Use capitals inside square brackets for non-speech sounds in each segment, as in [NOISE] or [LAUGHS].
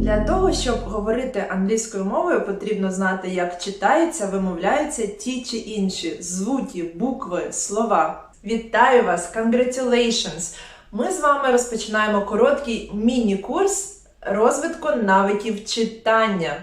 Для того, щоб говорити англійською мовою, потрібно знати, як читаються, вимовляються ті чи інші звуки, букви, слова. Вітаю вас! Congratulations! Ми з вами розпочинаємо короткий міні-курс розвитку навиків читання.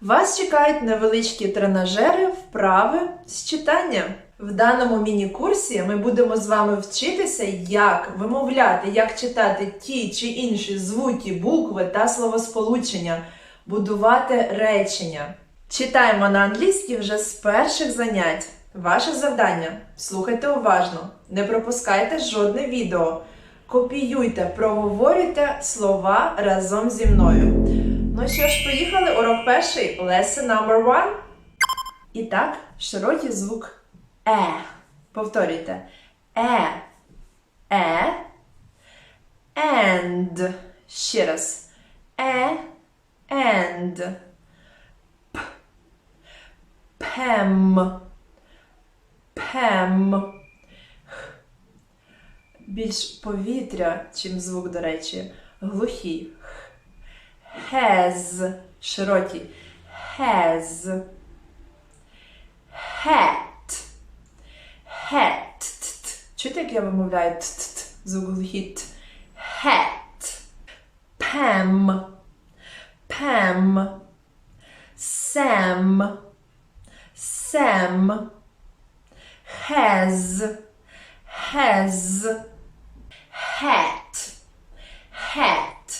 Вас чекають невеличкі тренажери, вправи з читання. В даному міні-курсі ми будемо з вами вчитися, як вимовляти, як читати ті чи інші звуки, букви та словосполучення, будувати речення. Читаємо на англійській вже з перших занять. Ваше завдання слухайте уважно, не пропускайте жодне відео. Копіюйте, проговорюйте слова разом зі мною. Ну що ж, поїхали. Урок перший. Lesson number one. І так, широкий звук Е. Повторюйте. Е. Е. And. Ще раз. Е. And. П. Пем. Пем. Більш повітря, чим звук, до речі. Глухий. Has. Широкий. Has. Hat. hat. Čujete, jak ja vymluvľajú hit? Hat. Pam. Pam. Sam. Sam. Has. Has. Hat. Hat.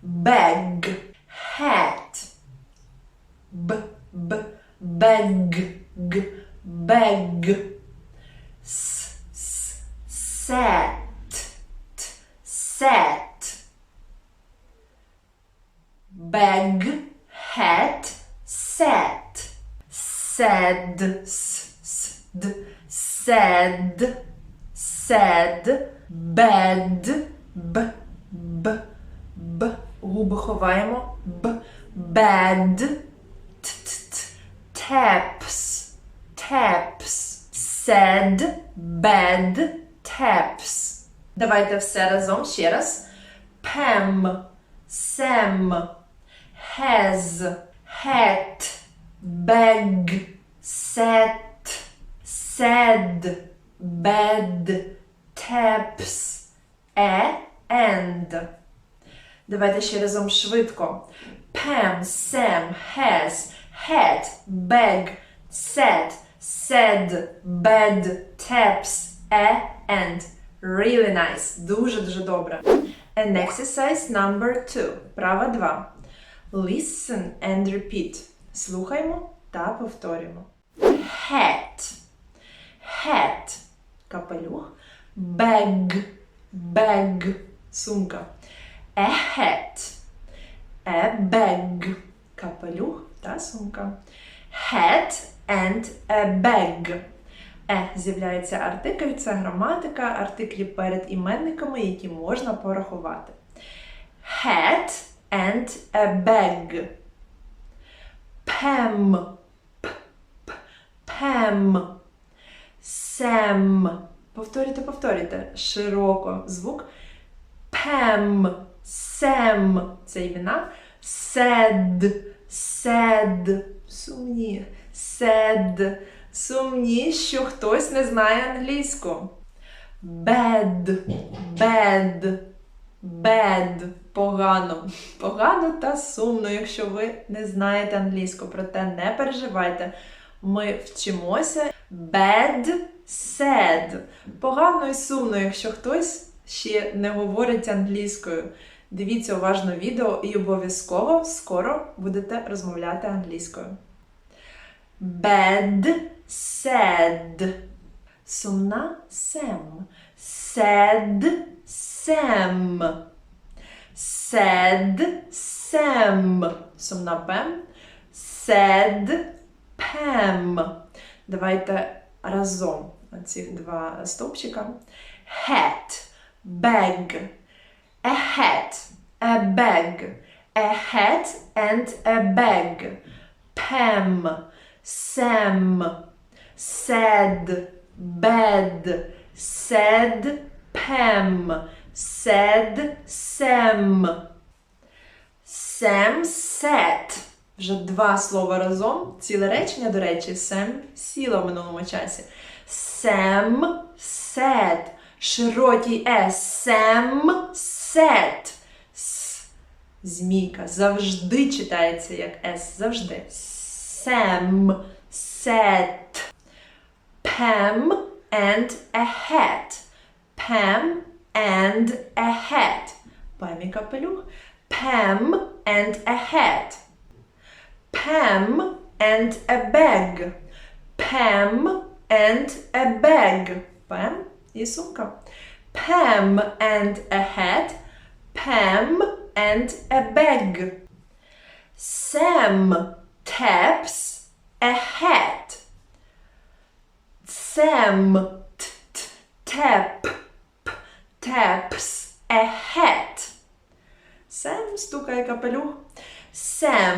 Bag. Hat. B. B. Bag. G. Bag. Said. S. S. D. Said. Said. Bed. B. B. Б. Губи ховаємо. Б. Bed. Т-т-т. Taps. Taps. Said. Bed. Taps. Давайте все разом ще раз. Pam. Sam. Has. Hat. Bag. Set. Said. Bed. Taps. A. And. Давайте ще разом швидко. Pam, Sam, has, had, bag, said, said, bed, taps, a, and. Really nice. Дуже-дуже добре. And exercise number two. Права 2. Listen and repeat. Слухаймо та повторюємо. Hat. Hat. Капелюх. Bag. Bag. Сумка. A hat. A bag. Капелюх та сумка. Hat and a bag. Е з'являється артикль, це граматика, артиклі перед іменниками, які можна порахувати. Hat and a bag. Pam. П, п, Pam. Sam. Повторюйте, повторюйте. Широко звук. Pam. Sam. Це імена. Said. Said. Сумні. Said. Сумні, що хтось не знає англійську. Bad. Bad. Bad. Погано. Погано та сумно, якщо ви не знаєте англійську. Проте не переживайте. Ми вчимося bad, sad. Погано і сумно, якщо хтось ще не говорить англійською. Дивіться уважно відео і обов'язково скоро будете розмовляти англійською. Bad, sad. Сумна Сем. Sad, Sam. Sad, Sam. Сумна Пем. Sad, Pam. Давайте разом ці два стовпчика. Hat, bag. A hat, a bag. A hat and a bag. Pam, Sam, sad, bad, said, Pam. Said Sam. Sam said. Вже два слова разом. Ціле речення, до речі, Sam сіла в минулому часі. Sam said. Широкий S. Sam said. Змійка. Завжди читається як S. Завжди. Sam said. Pam and a hat. Pam and a hat. Памі капелюх. Pam and a hat. Pam and a bag. Pam and a bag. Pam і сумка. Pam and a hat. Pam and a bag. Sam taps a hat. Sam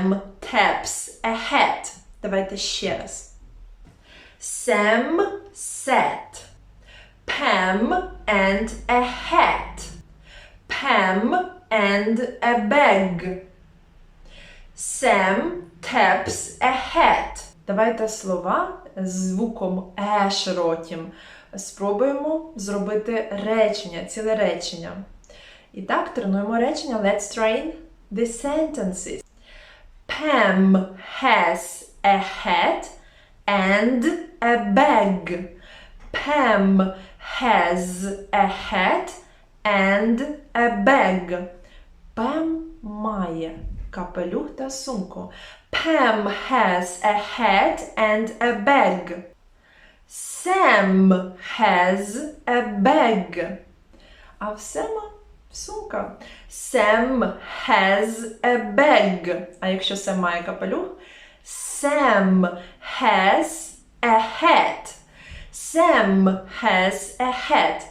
Sam taps a hat. Давайте ще раз. Sam sat. Pam and a hat. Pam and a bag. Sam taps a hat. Давайте слова з звуком е широким. Спробуємо зробити речення, ціле речення. І так, тренуємо речення. Let's train the sentences. Pam has a hat and a bag. Pam has a hat and a bag. Пем має капелюх та сумку. Pam has a hat and a bag. Sam has a bag. А в Сема сумка. Sam has a bag. А якщо Сем має капелюх? Sam has a hat. Sam has a hat.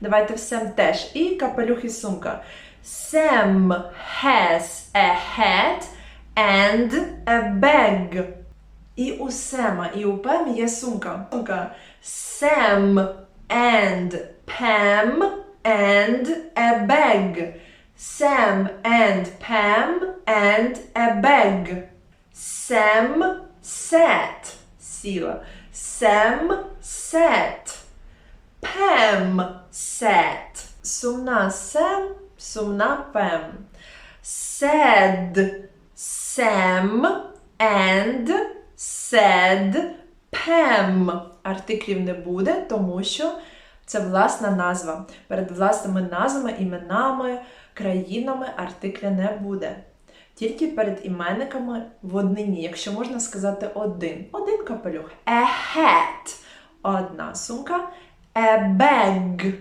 Давайте в Сем теж. І капелюх і сумка. Sam has a hat and a bag. І у Сема, і у Пем є сумка. Сумка. Sam and Pam and a bag. Sam and Pam and a bag. Sam sat. Сіла. Sam sat. Pam sat. Сумна Сем, сумна Пем. Said Sam and said Pam. Артиклів не буде, тому що це власна назва. Перед власними назвами, іменами, країнами артикля не буде. Тільки перед іменниками в однині, якщо можна сказати один. Один капелюх. A hat. Одна сумка. A bag.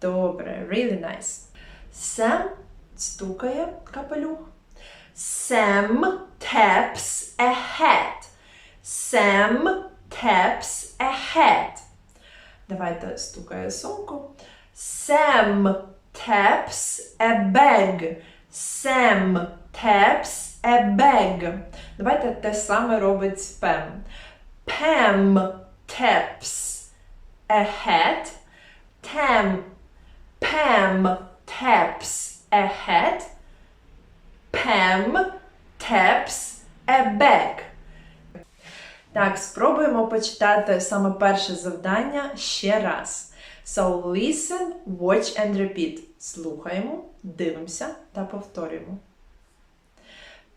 Добре, really nice. Sam стукає капелюх. Sam taps a hat. Sam taps a hat. Давайте стукає сумку. Sam taps a bag. Sam taps a bag. Давайте те саме робить Pam. Pam taps a hat. Tam, Pam taps a hat. Pam taps a bag. Так, спробуємо почитати саме перше завдання ще раз. So listen, watch and repeat. Слухаємо, дивимося та повторюємо.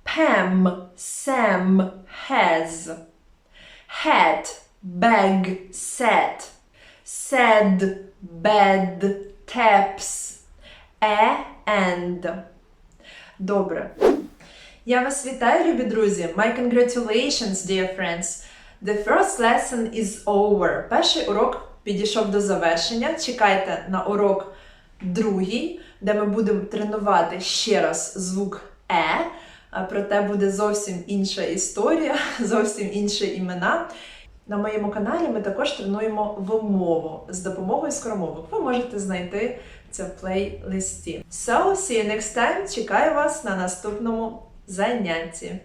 Pam, Sam has. Hat, bag, set. Said, bed, taps. A and. Добре. Я вас вітаю, любі друзі! My congratulations, dear friends! The first lesson is over. Перший урок підійшов до завершення. Чекайте на урок другий, де ми будемо тренувати ще раз звук Е. Проте буде зовсім інша історія, [LAUGHS] зовсім інші імена. На моєму каналі ми також тренуємо вимову з допомогою скоромовок. Ви можете знайти це в плейлисті. So, see you next time. Чекаю вас на наступному занятті.